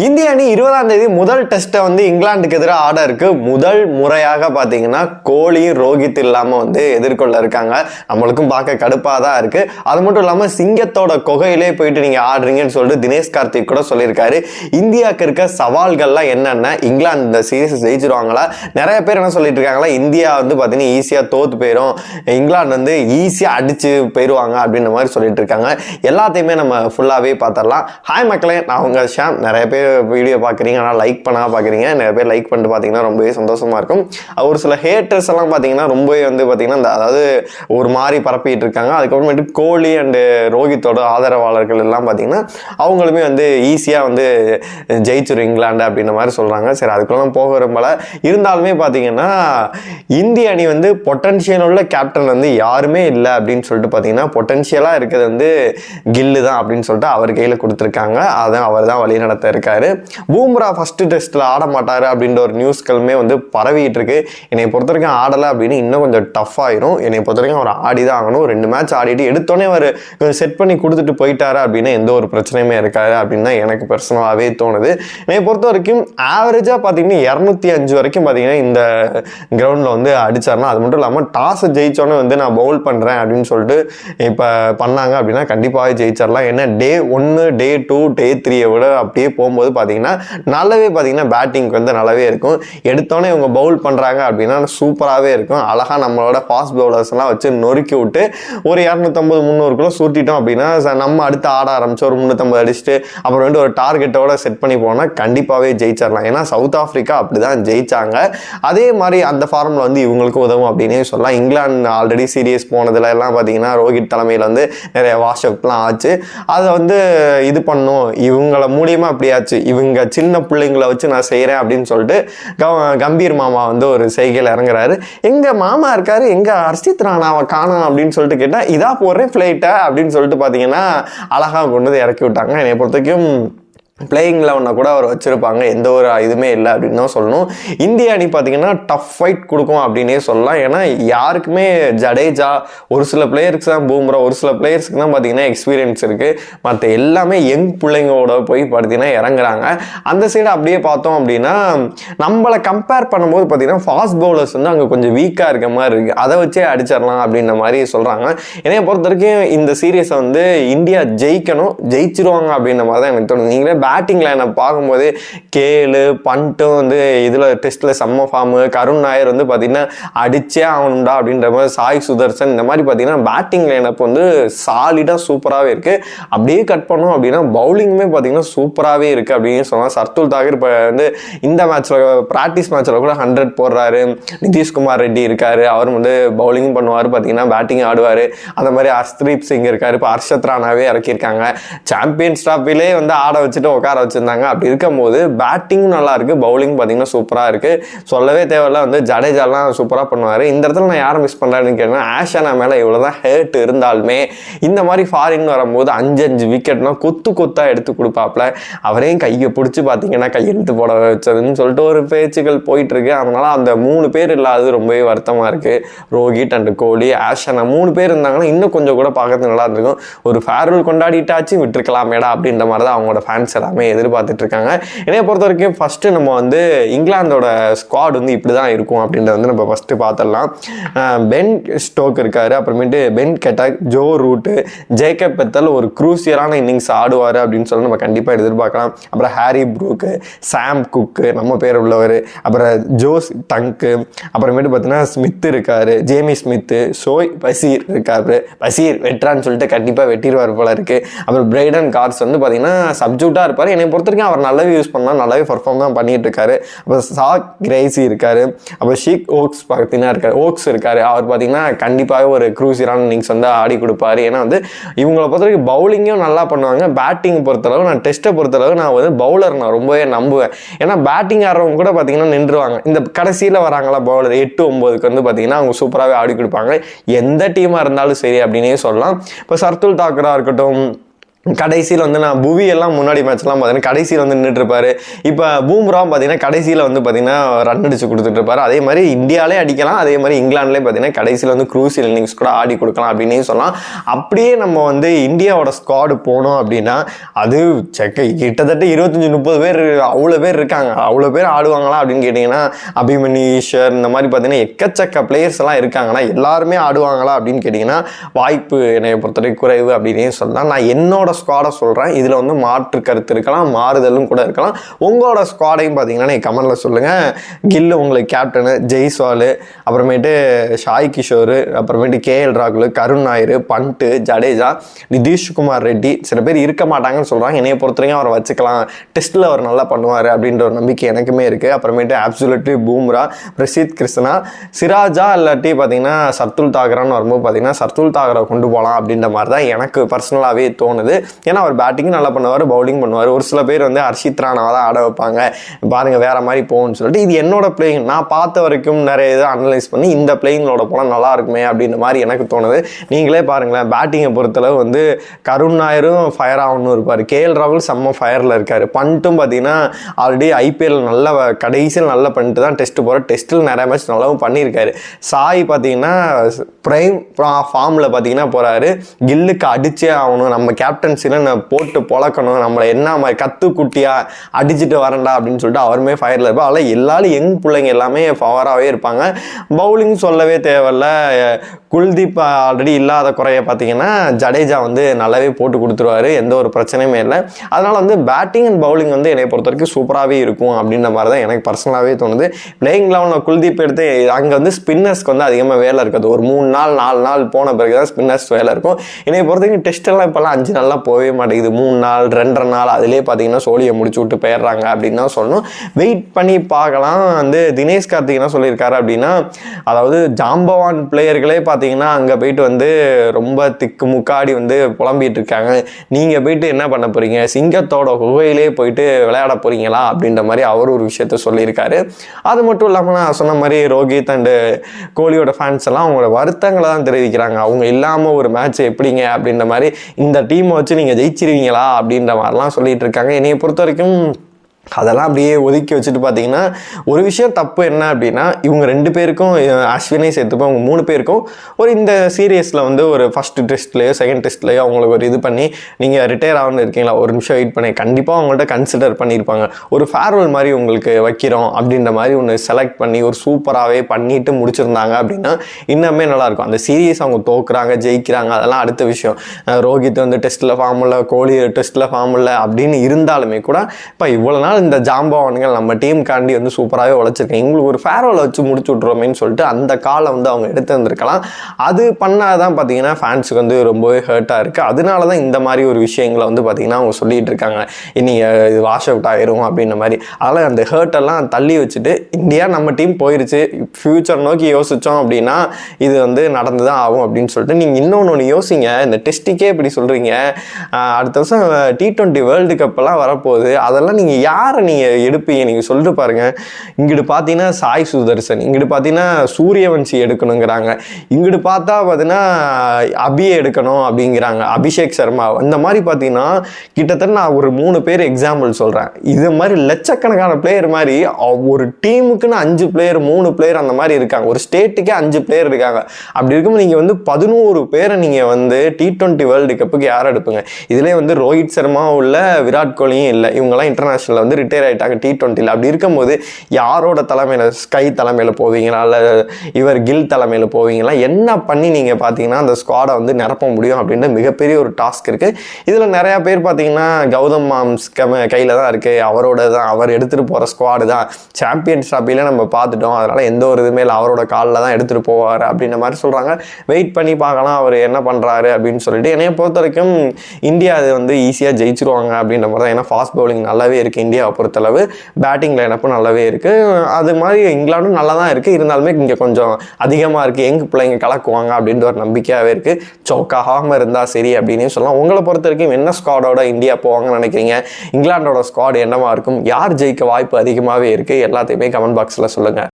இந்திய அணி இருபதாம் தேதி முதல் டெஸ்ட்டை வந்து இங்கிலாந்துக்கு எதிராக ஆட இருக்கு. முதல் முறையாக பார்த்தீங்கன்னா கோலி ரோஹித் இல்லாமல் வந்து எதிர்கொள்ள இருக்காங்க. நம்மளுக்கும் பார்க்க கடுப்பாக தான் இருக்கு. அது மட்டும் இல்லாமல் சிங்கத்தோட கொகையிலே போயிட்டு நீங்கள் ஆடுறீங்கன்னு சொல்லிட்டு தினேஷ் கார்த்திக் கூட சொல்லியிருக்காரு. இந்தியாவுக்கு இருக்க சவால்கள்லாம் என்னென்ன? இங்கிலாந்து இந்த சீரீஸ் ஜெயிச்சிருவாங்களா? நிறைய பேர் என்ன சொல்லிட்டு இருக்காங்களா இந்தியா வந்து பார்த்தீங்கன்னா ஈஸியாக தோத்து போயிடும் இங்கிலாந்து வந்து ஈஸியாக அடிச்சு போயிடுவாங்க அப்படின்ற மாதிரி சொல்லிட்டு இருக்காங்க. எல்லாத்தையுமே நம்ம ஃபுல்லாகவே பார்த்துடலாம். ஹாய் மக்களே நான் உங்கள் ஷாம். நிறைய பேர் வீடியோ பார்க்குறீங்க ஆனால் லைக் பண்ணால் பார்க்குறீங்க நிறைய பேர் லைக் பண்ணிட்டு பார்த்தீங்கன்னா ரொம்பவே சந்தோஷமாக இருக்கும். ஒரு சில ஹேட்டர்ஸ் எல்லாம் பார்த்தீங்கன்னா ரொம்பவே வந்து பார்த்தீங்கன்னா இந்த அதாவது ஒரு மாதிரி பரப்பிட்டு இருக்காங்க. அதுக்கப்புறமேட்டு கோலி அண்டு ரோஹித்தோட ஆதரவாளர்கள் எல்லாம் பார்த்தீங்கன்னா அவங்களுமே வந்து ஈஸியாக வந்து ஜெயிச்சிரும் இங்கிலாந்து அப்படின்ற மாதிரி சொல்கிறாங்க சரி அதுக்குள்ளலாம் போக விரும்பல. இருந்தாலுமே பார்த்தீங்கன்னா இந்திய அணி வந்து பொட்டன்ஷியல் உள்ள கேப்டன் வந்து யாருமே இல்லை அப்படின்னு சொல்லிட்டு பார்த்தீங்கன்னா பொட்டன்ஷியலாக இருக்கிறது வந்து கில்லு தான் அப்படின்னு சொல்லிட்டு அவர் கையில் கொடுத்துருக்காங்க. அதை அவர் தான் வழி நடத்த இருக்கார். பூம்ரா ஃபர்ஸ்ட் டெஸ்ட்டில் ஆட மாட்டார் அப்படின்ற ஒரு நியூஸ்களுமே வந்து பரவிட்டு இருக்கு. என்னை பொறுத்த வரைக்கும் ஆடலை அப்படின்னு இன்னும் கொஞ்சம் டஃப் ஆயிரும். என்னை பொறுத்த வரைக்கும் அவர் ஆடி தான் ஆகணும். ரெண்டு மேட்ச் ஆடிட்டு எடுத்தோடனே அவர் செட் பண்ணி கொடுத்துட்டு போயிட்டாரு அப்படின்னா எந்த ஒரு பிரச்சனையுமே இருக்காது அப்படின்னு தான் எனக்கு பர்சனலாகவே தோணுது. என்னை பொறுத்த வரைக்கும் ஆவரேஜாக பார்த்தீங்கன்னா இரநூத்தி அஞ்சு வரைக்கும் பார்த்தீங்கன்னா இந்த கிரவுண்டில் வந்து அடிச்சாருன்னா அது மட்டும் இல்லாமல் டாஸை ஜெயிச்சோன்னே வந்து நான் பவுல் பண்ணுறேன் அப்படின்னு சொல்லிட்டு இப்போ பண்ணாங்க அப்படின்னா கண்டிப்பாகவே ஜெயிச்சிடலாம். ஏன்னா டே ஒன்று டே டூ டே த்ரீயை விட அப்படியே போகும்போது பார்த்தீங்கன்னா நல்லாவே பார்த்தீங்கன்னா பேட்டிங்க்கு வந்து நல்லாவே இருக்கும். எடுத்தோன்னே இவங்க பவுல் பண்ணுறாங்க அப்படின்னா சூப்பராகவே இருக்கும். அழகாக நம்மளோட ஃபாஸ்ட் பவுலர்ஸ்லாம் வச்சு நொறுக்கி விட்டு ஒரு இரநூத்தம்பது முந்நூறுக்குள்ள சுருட்டிட்டோம் அப்படின்னா நம்ம அடுத்து ஆட ஆரம்பிச்சு ஒரு முந்நூற்றம்பது அடிச்சுட்டு அப்புறம் வந்து ஒரு டார்கெட்டோட செட் பண்ணி போனால் கண்டிப்பாகவே ஜெயிச்சிடலாம். ஏன்னா சவுத் ஆஃப்ரிக்கா அப்படி தான் ஜெயிச்சாங்க. அதே மாதிரி அந்த ஃபார்மில் வந்து இவங்களுக்கு உதவும் அப்படின்னே சொல்லலாம். இங்கிலாந்து ஆல்ரெடி சீரியஸ் போனதுல எல்லாம் பார்த்தீங்கன்னா ரோஹித் தலைமையில் வந்து நிறைய வாஷ் அப்லாம் ஆச்சு. அதை வந்து இது பண்ணும். இவங்கள மூலியமாக அப்படியாச்சு இவங்க சின்ன பிள்ளைங்களை வச்சு நான் செய்கிறேன் அப்படின்னு சொல்லிட்டு கம்பீர் மாமா வந்து ஒரு செய்கையில் இறங்குறாரு. எங்கள் மாமா இருக்காரு எங்கள் ஹர்ஷித் ராணாவை காணும் அப்படின்னு சொல்லிட்டு கேட்டால் இதா போடுறேன் ஃப்ளைட்டை அப்படின்னு சொல்லிட்டு பார்த்தீங்கன்னா அழகாக கொண்டு வந்து இறக்கி விட்டாங்க. என்னை பொறுத்த வரைக்கும் பிளேயிங் லெவனை கூட அவர் வச்சுருப்பாங்க. எந்த ஒரு இதுவுமே இல்லை அப்படின்னு தான் சொல்லணும். இந்திய அணி பார்த்தீங்கன்னா டஃப் ஃபைட் கொடுக்கும் அப்படின்னே சொல்லலாம். ஏன்னா யாருக்குமே ஜடேஜா ஒரு சில பிளேயர்ஸ் தான் பூம்ரா ஒரு சில பிளேயர்ஸ்க்கு தான் பார்த்தீங்கன்னா எக்ஸ்பீரியன்ஸ் இருக்குது மற்ற எல்லாமே யங் பிள்ளைங்களோட போய் பார்த்தீங்கன்னா இறங்குறாங்க. அந்த சைடு அப்படியே பார்த்தோம் அப்படின்னா நம்மளை கம்பேர் பண்ணும்போது பார்த்தீங்கன்னா ஃபாஸ்ட் பவுலர்ஸ் வந்து அங்கே கொஞ்சம் வீக்காக இருக்க மாதிரி இருக்குது அதை வச்சே அடிச்சிடலாம் அப்படின்ற மாதிரி சொல்கிறாங்க என்னைய பொறுத்த வரைக்கும் இந்த சீரியஸை வந்து இந்தியா ஜெயிக்கணும் ஜெயிச்சிருவாங்க அப்படின்ற மாதிரி தான் எனக்கு தோணுது. நீங்களே பேட்டிங் லைனை பார்க்கும்போது கேலு பண்ட்டும் வந்து இதில் டெஸ்ட்டில் செம்ம ஃபார்மு கருண் நாயர் வந்து பார்த்திங்கன்னா அடிச்சே ஆகணும்டா அப்படின்ற மாதிரி சாய் சுதர்சன் இந்த மாதிரி பார்த்தீங்கன்னா பேட்டிங் லைனப் வந்து சாலிடாக சூப்பராகவே இருக்குது அப்படியே கட் பண்ணோம் அப்படின்னா பவுலிங்குமே பார்த்தீங்கன்னா சூப்பராகவே இருக்குது அப்படின்னு சொன்னால் சர்துல் தாகர் இப்போ வந்து இந்த மேட்ச்சில் ப்ராக்டிஸ் மேட்ச்சில் கூட ஹண்ட்ரட் போடுறாரு. நிதிஷ்குமார் ரெட்டி இருக்கார். அவரும் வந்து பவுலிங்கும் பண்ணுவார். பார்த்தீங்கன்னா பேட்டிங் ஆடுவார். அந்த மாதிரி ஹர்ஸ்தீப் சிங் இருக்கார். இப்போ ஹர்ஷத் ராணாவே இறக்கியிருக்காங்க. சாம்பியன்ஸ் ட்ராஃபிலே வந்து ஆட வச்சுட்டு உட்கார வச்சுருந்தாங்க. அப்படி இருக்கும்போது பேட்டிங்கும் நல்லா இருக்கு. பவுலிங் பார்த்தீங்கன்னா சூப்பராக இருக்குது சொல்லவே தேவையில்ல வந்து ஜடேஜாலாம் சூப்பராக பண்ணுவார். இந்த இடத்துல நான் யாரை மிஸ் பண்ணுறேன்னு கேட்டேன்னா ஆஷானா மேலே இவ்வளோ தான் ஹேர்ட் இருந்தாலுமே இந்த மாதிரி ஃபாரின் வரும்போது அஞ்சு அஞ்சு விக்கெட்னா கொத்து கொத்தாக எடுத்து கொடுப்பாப்ல. அவரையும் கையை பிடிச்சி பார்த்தீங்கன்னா கையெழுத்து போட வச்சதுன்னு சொல்லிட்டு ஒரு பேச்சுகள் போயிட்டுருக்கு. அதனால் அந்த மூணு பேர் இல்லாதது ரொம்பவே வருத்தமாக இருக்குது ரோஹித் அண்ட் கோலி ஆஷனா மூணு பேர் இருந்தாங்கன்னா இன்னும் கொஞ்சம் கூட பார்க்கறது நல்லா இருந்திருக்கும். ஒரு ஃபேர்வெல் கொண்டாடிட்டாச்சு விட்டுருக்கலாமேடா அப்படின்ற மாதிரி தான் அவங்களோட ஃபேன்ஸ் எல்லாமே எதிர்பார்த்துட்டு இருக்காங்க என்னைய பொறுத்த வரைக்கும் ஃபஸ்ட்டு நம்ம வந்து இங்கிலாந்தோட ஸ்குவாட் வந்து இப்படி தான் இருக்கும் அப்படின்றத வந்து நம்ம ஃபஸ்ட்டு பார்த்துடலாம் பென் ஸ்டோக் இருக்காரு. அப்புறமேட்டு பென் கெட்டாக் ஜோ ரூட்டு ஜேக்கப் பெத்தல் ஒரு குரூசியரான இன்னிங்ஸ் ஆடுவார் அப்படின்னு சொல்லி நம்ம கண்டிப்பாக எதிர்பார்க்கலாம். அப்புறம் ஹாரி ப்ரூக்கு சாம் குக்கு நம்ம பேர் உள்ளவர். அப்புறம் ஜோஸ் டங்க்கு அப்புறமேட்டு பார்த்தீங்கன்னா ஸ்மித் இருக்காரு. ஜேமி ஸ்மித்து சோய் பசீர் இருக்காரு. பசீர் வெட்டுறான்னு சொல்லிட்டு கண்டிப்பாக வெட்டிடுவார் போல இருக்குது அப்புறம் பிரைடன் கார்ஸ் வந்து பார்த்தீங்கன்னா சப்ஜூட்டாக இருப்பார். என்னை பொறுத்த வரைக்கும் அவர் நல்லாவே யூஸ் பண்ணால் நல்லாவே பர்ஃபார்ம் தான் பண்ணிகிட்டு இருக்காரு அப்புறம் சாக் கிரேசி இருக்கார். அப்புறம் ஷீக் ஓக்ஸ் பார்த்தீங்கன்னா இருக்கார். ஓக்ஸ் இருக்கார். அவர் பார்த்தீங்கன்னா கண்டிப்பாக ஒரு க்ரூசியரான இன்னிங்ஸ் வந்து ஆடி கொடுப்பாரு. ஏன்னா வந்து இவங்களை பொறுத்த வரைக்கும் பவுலிங்கும் நல்லா பண்ணுவாங்க. பேட்டிங் பொறுத்தளவு நான் டெஸ்ட்டை பொறுத்தளவு நான் வந்து பவுலர் நான் ரொம்பவே நம்புவேன். ஏன்னா பேட்டிங் ஆடுறவங்க கூட பார்த்தீங்கன்னா நின்றுவாங்க இந்த கடைசியில் வராங்களா பவுலர் எட்டு ஒம்போதுக்கு வந்து பார்த்தீங்கன்னா அவங்க சூப்பராகவே ஆடி கொடுப்பாங்க. எந்த டீமாக இருந்தாலும் சரி அப்படின்னே சொல்லலாம். இப்போ சர்துல் தாக்கரா இருக்கட்டும் கடைசியில் வந்து நான் புவி எல்லாம் முன்னாடி மேட்ச்லாம் பார்த்தீங்கன்னா கடைசியில் வந்து நின்றுட்டு இருப்பாரு இப்போ பூம்ராவும் பார்த்தீங்கன்னா கடைசியில் வந்து பார்த்தீங்கன்னா ரன் அடிச்சு கொடுத்துட்ருப்பாரு அதே மாதிரி இந்தியாவிலே அடிக்கலாம் அதே மாதிரி இங்கிலாந்துலேயே பார்த்தீங்கன்னா கடைசியில் வந்து க்ரூசியல் இன்னிங்ஸ் கூட ஆடி கொடுக்கலாம் அப்படின்னு சொல்லலாம். அப்படியே நம்ம வந்து இந்தியாவோட ஸ்குவாடு போனோம் அப்படின்னா அது செக்க கிட்டத்தட்ட இருபத்தஞ்சி முப்பது பேர் அவ்வளோ பேர் இருக்காங்க. அவ்வளோ பேர் ஆடுவாங்களா அப்படின்னு கேட்டிங்கன்னா அபிமன்யு ஈஸ்வர் இந்த மாதிரி பார்த்தீங்கன்னா எக்கச்சக்க பிளேயர்ஸ் எல்லாம் இருக்காங்கன்னா எல்லாருமே ஆடுவாங்களா அப்படின்னு கேட்டிங்கன்னா வாய்ப்பு என்னை பொறுத்தவரை குறைவு அப்படின்னே சொல்லலாம். நான் என்னோட ஸ்குவாடை சொல்கிறேன் இதில் வந்து மாற்று கருத்து இருக்கலாம் மாறுதலும் கூட இருக்கலாம். உங்களோட ஸ்குவாடையும் பார்த்தீங்கன்னா நீங்கள் கமெண்டில் சொல்லுங்கள் கில்லு உங்களுக்கு கேப்டனு ஜெய்ஸ்வாலு அப்புறமேட்டு ஷாய் கிஷோர் அப்புறமேட்டு கேஎல் ராகுல் கருண் நாயர் பண்ட்டு ஜடேஜா நிதிஷ்குமார் ரெட்டி சில பேர் இருக்க மாட்டாங்கன்னு சொல்கிறாங்க என்னைய பொறுத்தவரைக்கும் அவரை வச்சுக்கலாம். டெஸ்ட்டில் அவர் நல்லா பண்ணுவார் அப்படின்ற ஒரு நம்பிக்கை எனக்குமே இருக்குது அப்புறமேட்டு ஆப்சுலட்லி பூம்ரா பிரசீத் கிருஷ்ணா சிராஜா இல்லாட்டி பார்த்தீங்கன்னா சர்துல் தாகரான்னு வரும்போது பார்த்தீங்கன்னா சர்துல் தாகரை கொண்டு போகலாம் அப்படின்ற மாதிரி தான் எனக்கு பர்சனலாகவே தோணுது. ஏன்னா அவர் பேட்டிங்கும் நல்லா பண்ணுவார் பவுலிங் பண்ணுவார். ஒரு சில பேர் வந்து ஹர்ஷித் ராணாவை தான் ஆட வைப்பாங்க. பாருங்கள் வேற மாதிரி போகும்னு சொல்லிட்டு இது என்னோட பிளேயிங் நான் பார்த்த வரைக்கும் நிறைய இதை அனலைஸ் பண்ணி இந்த பிளேயிங்களோட போனால் நல்லா இருக்குமே அப்படின்ற மாதிரி எனக்கு தோணுது. நீங்களே பாருங்களேன் பேட்டிங்கை பொறுத்தளவு வந்து கருண் நாயரும் ஃபயர் ஆகணும் இருப்பார். கேஎல் ராகுல் செம்ம ஃபயரில் இருக்கார். பண்ணிட்டும் பார்த்தீங்கன்னா ஆல்ரெடி ஐபிஎல் நல்ல கடைசியில் நல்லா பண்ணிட்டு தான் டெஸ்ட்டு போகிற டெஸ்ட்டில் நிறைய மேட்ச் நல்லாவும் பண்ணியிருக்காரு. சாய் பார்த்தீங்கன்னா ப்ரைம் ஃபார்மில் பார்த்தீங்கன்னா போகிறாரு கில்லுக்கு அடிச்சே ஆகணும். நம்ம கேப்டன் கேப்டன்சியில் நான் போட்டு பொழக்கணும். நம்மளை என்ன மாதிரி கத்து குட்டியாக அடிச்சுட்டு வரண்டா அப்படின்னு சொல்லிட்டு அவருமே ஃபயரில் இருப்பார். அதில் எல்லாரும் யங் பிள்ளைங்க எல்லாமே ஃபவராகவே இருப்பாங்க. பவுலிங் சொல்லவே தேவையில்ல. குல்தீப் ஆல்ரெடி இல்லாத குறைய பார்த்தீங்கன்னா ஜடேஜா வந்து நல்லாவே போட்டு கொடுத்துருவாரு. எந்த ஒரு பிரச்சனையுமே இல்லை. அதனால் வந்து பேட்டிங் அண்ட் பவுலிங் வந்து என்னை பொறுத்த வரைக்கும் சூப்பராகவே இருக்கும் அப்படின்ற மாதிரி தான் எனக்கு பர்சனலாகவே தோணுது. பிளேயிங் லெவலில் குல்தீப் எடுத்து அங்கே வந்து ஸ்பின்னர்ஸ்க்கு வந்து அதிகமாக வேலை இருக்காது. ஒரு மூணு நாள் நாலு நாள் போன பிறகு தான் ஸ்பின்னர்ஸ் வேலை இருக்கும். என்னை பொறுத்த வரைக்கும் டெஸ்ட் எல்லாம் இப்போல்லாம் அஞ்சு நாள்லாம் போகவே மாட்டேங்குது. மூணு நாள் ரெண்டரை நாள் அதிலே பார்த்தீங்கன்னா சோழியை முடிச்சு விட்டு போயிடுறாங்க அப்படின்னு தான் சொல்லணும். வெயிட் பண்ணி பார்க்கலாம். வந்து தினேஷ் கார்த்திக் என்ன சொல்லியிருக்காரு அப்படின்னா அதாவது ஜாம்பவான் பிளேயர்களே பார்த்தீங்கன்னா அங்கே போயிட்டு வந்து ரொம்ப திக்கு முக்காடி வந்து புலம்பிட்டு இருக்காங்க. நீங்கள் போயிட்டு என்ன பண்ண போகிறீங்க சிங்கத்தோட குகையிலே போயிட்டு விளையாட போகிறீங்களா அப்படின்ற மாதிரி அவர் ஒரு விஷயத்த சொல்லியிருக்காரு. அது மட்டும் இல்லாமல் நான் சொன்ன மாதிரி ரோஹித் அண்டு கோலியோட ஃபேன்ஸ் எல்லாம் அவங்களோட வருத்தங்களை தான் தெரிவிக்கிறாங்க. அவங்க இல்லாமல் ஒரு மேட்ச் எப்படிங்க? அப்படின்ற மாதிரி இந்த டீமை வச்சு நீங்கள் ஜெயிச்சிருவீங்களா அப்படின்ற மாதிரிலாம் சொல்லிட்டு இருக்காங்க. என்னையை பொறுத்த வரைக்கும் அதெல்லாம் அப்படியே ஒதுக்கி வச்சுட்டு பார்த்தீங்கன்னா ஒரு விஷயம் தப்பு என்ன அப்படின்னா இவங்க ரெண்டு பேருக்கும் அஹ், சேர்த்துப்போம் அவங்க மூணு பேருக்கும் ஒரு இந்த சீரியஸில் வந்து ஒரு ஃபர்ஸ்ட் டெஸ்ட்லேயோ செகண்ட் டெஸ்ட்லேயோ அவங்களுக்கு ஒரு இது பண்ணி நீங்கள் ரிட்டையர் ஆகணும்னு இருக்கீங்களா? ஒரு நிமிஷம் வெயிட் பண்ணி கண்டிப்பாக அவங்கள்ட்ட கன்சிடர் பண்ணியிருப்பாங்க. ஒரு ஃபேர்வெல் மாதிரி உங்களுக்கு வைக்கிறோம் அப்படின்ற மாதிரி ஒன்று செலக்ட் பண்ணி ஒரு சூப்பராகவே பண்ணிட்டு முடிச்சிருந்தாங்க அப்படின்னா இன்னுமே நல்லாயிருக்கும். அந்த சீரியஸ் அவங்க தோக்குறாங்க ஜெயிக்கிறாங்க அதெல்லாம் அடுத்த விஷயம். ரோஹித் வந்து டெஸ்ட்டில் ஃபார்ம் இல்லை கோலி டெஸ்ட்டில் ஃபார்ம் இல்லை அப்படின்னு இருந்தாலுமே கூட இப்போ இவ்வளோ நாள் அதனால் இந்த ஜாம்பவான்கள் நம்ம டீமுக்காண்டி வந்து சூப்பராகவே உழைச்சிருக்கேன். எங்களுக்கு ஒரு ஃபேரோவில் வச்சு முடிச்சு விட்ருவோமேன்னு சொல்லிட்டு அந்த காலை வந்து அவங்க எடுத்து வந்திருக்கலாம். அது பண்ணால் தான் பார்த்தீங்கன்னா ஃபேன்ஸுக்கு வந்து ரொம்பவே ஹர்ட்டாக இருக்குது அதனால தான் இந்த மாதிரி ஒரு விஷயங்களை வந்து பார்த்தீங்கன்னா அவங்க சொல்லிகிட்டு இருக்காங்க. நீங்கள் இது வாஷ் அவுட் ஆயிரும் அப்படின்ற மாதிரி. அதனால் அந்த ஹர்ட்டெல்லாம் தள்ளி வச்சுட்டு இந்தியா நம்ம டீம் போயிருச்சு. ஃப்யூச்சர் நோக்கி யோசித்தோம் அப்படின்னா இது வந்து நடந்து தான் ஆகும் அப்படின்னு சொல்லிட்டு நீங்கள் இன்னொன்று ஒன்று யோசிங்க. இந்த டெஸ்ட்டுக்கே இப்படி சொல்கிறீங்க அடுத்த வருஷம் டி டுவெண்ட்டி வேர்ல்டு கப்பெல்லாம் வரப்போகுது. அதெல்லாம் நீங்கள் யார் யாரை நீங்கள் எடுப்பீங்க. நீங்கள் சொல்லிட்டு பாருங்கள் இங்கிட்டு பார்த்தீங்கன்னா சாய் சுதர்சன் இங்கிட்டு பார்த்தீங்கன்னா சூரியவன்சி எடுக்கணுங்கிறாங்க. இங்கிட்டு பார்த்தா பார்த்தீங்கன்னா அபியை எடுக்கணும் அப்படிங்கிறாங்க. அபிஷேக் சர்மா. அந்த மாதிரி பார்த்தீங்கன்னா கிட்டத்தட்ட நான் ஒரு மூணு பேர் எக்ஸாம்பிள் சொல்கிறேன் இது மாதிரி லட்சக்கணக்கான பிளேயர் மாதிரி ஒரு டீமுக்குன்னு அஞ்சு பிளேயர் மூணு பிளேயர் அந்த மாதிரி இருக்காங்க. ஒரு ஸ்டேட்டுக்கே அஞ்சு பிளேயர் இருக்காங்க. அப்படி இருக்கும்போது நீங்கள் வந்து பதினோரு பேரை நீங்கள் வந்து டி ட்வெண்ட்டி வேர்ல்டு கப்புக்கு யார் எடுப்புங்க? இதுலேயே வந்து ரோஹித் சர்மா உள்ள விராட் கோலியும் இல்லை. இவங்கெல்லாம் இன்டர்நேஷனலில் வந்து ரிட்டையர் ஆகிட்டாங்க டி டுவெண்ட்டியில் அப்படி இருக்கும்போது யாரோட தலைமையில் ஸ்கை தலைமையில் போவீங்களா? இல்லை இவர் கில் தலைமையில் போவீங்களா? என்ன பண்ணி நீங்கள் பார்த்தீங்கன்னா அந்த ஸ்குவாடை வந்து நிரப்ப முடியும் அப்படின்ற மிகப்பெரிய ஒரு டாஸ்க் இருக்குது இதில் நிறையா பேர் பார்த்தீங்கன்னா கௌதம் மாம்ஸ் கையில் தான் இருக்குது அவரோட தான் அவர் எடுத்துகிட்டு போகிற ஸ்குவாடு தான். சாம்பியன்ஸ் ட்ராஃபியில் நம்ம பார்த்துட்டோம் அதனால் எந்த ஒரு இதுவுமே இல்லை. அவரோட காலில் தான் எடுத்துகிட்டு போவார் அப்படின்ற மாதிரி சொல்கிறாங்க வெயிட் பண்ணி பார்க்கலாம் அவர் என்ன பண்ணுறாரு அப்படின்னு சொல்லிட்டு. என்னைய பொறுத்த வரைக்கும் இந்தியா அது வந்து ஈஸியாக ஜெயிச்சிருவாங்க அப்படின்ற மாதிரி தான். ஏன்னா ஃபாஸ்ட் பவுலிங் நல்லாவே இருக்குது இந்தியா இந்தியாவை பொறுத்தளவு பேட்டிங் லைனப்பும் நல்லாவே இருக்குது அது மாதிரி இங்கிலாண்டும் நல்லா தான் இருக்குது இருந்தாலுமே இங்கே கொஞ்சம் அதிகமாக இருக்குது எங்கள் பிள்ளைங்க கலக்குவாங்க அப்படின்ற ஒரு நம்பிக்கையாகவே இருக்குது சோக்காகாமல் இருந்தால் சரி அப்படின்னு சொல்லலாம். உங்களை பொறுத்த வரைக்கும் என்ன ஸ்குவாடோட இந்தியா போவாங்கன்னு நினைக்கிறீங்க? இங்கிலாண்டோட ஸ்குவாட் என்னவாக இருக்கும்? யார் ஜெயிக்க வாய்ப்பு அதிகமாகவே இருக்குது எல்லாத்தையுமே கமெண்ட் பாக்ஸில் சொல்லுங்கள்